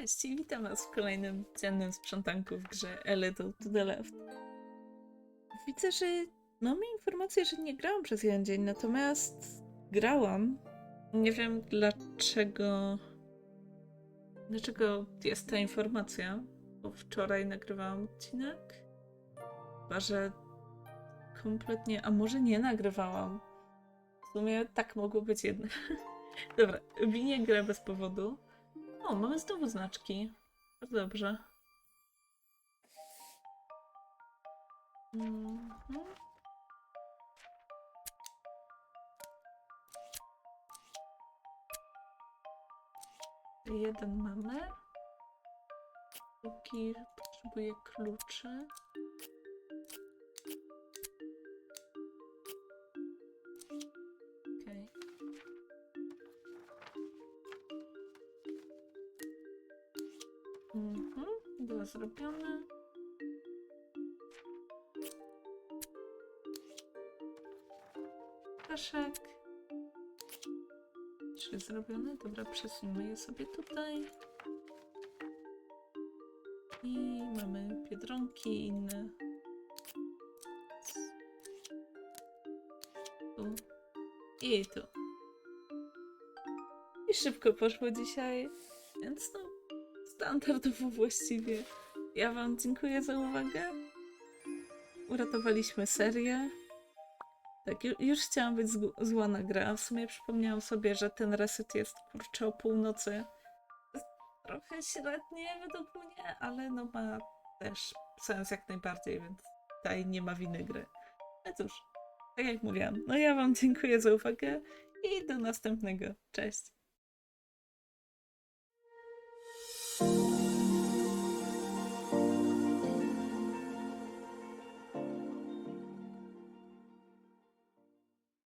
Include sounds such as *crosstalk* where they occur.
Cześć witam was w kolejnym dziennym sprzątanku w grze A Little to the Left. Widzę, że mamy informację, że nie grałam przez jeden dzień, natomiast grałam. Nie wiem dlaczego. Dlaczego jest ta informacja? Bo wczoraj nagrywałam odcinek. Chyba, że kompletnie. A może nie nagrywałam? W sumie tak mogło być jednak. *laughs* Dobra, winię grę bez powodu. O, mamy znowu znaczki. Bardzo dobrze. Mhm. Jeden mamy. Drugi potrzebuje kluczy. Mhm, było zrobione. Ptaszek. Trzy zrobione. Dobra, przesuńmy je sobie tutaj. I mamy biedronki i inne. Tu. I tu. I szybko poszło dzisiaj, więc no standardowo właściwie. Ja Wam dziękuję za uwagę. Uratowaliśmy serię. Tak, ju- już chciałam być zła na grę, a w sumie przypomniałam sobie, że ten reset jest kurczę o północy. Trochę średnie według mnie, ale no ma też sens jak najbardziej, więc tutaj nie ma winy gry. No cóż, tak jak mówiłam, no ja Wam dziękuję za uwagę i do następnego. Cześć!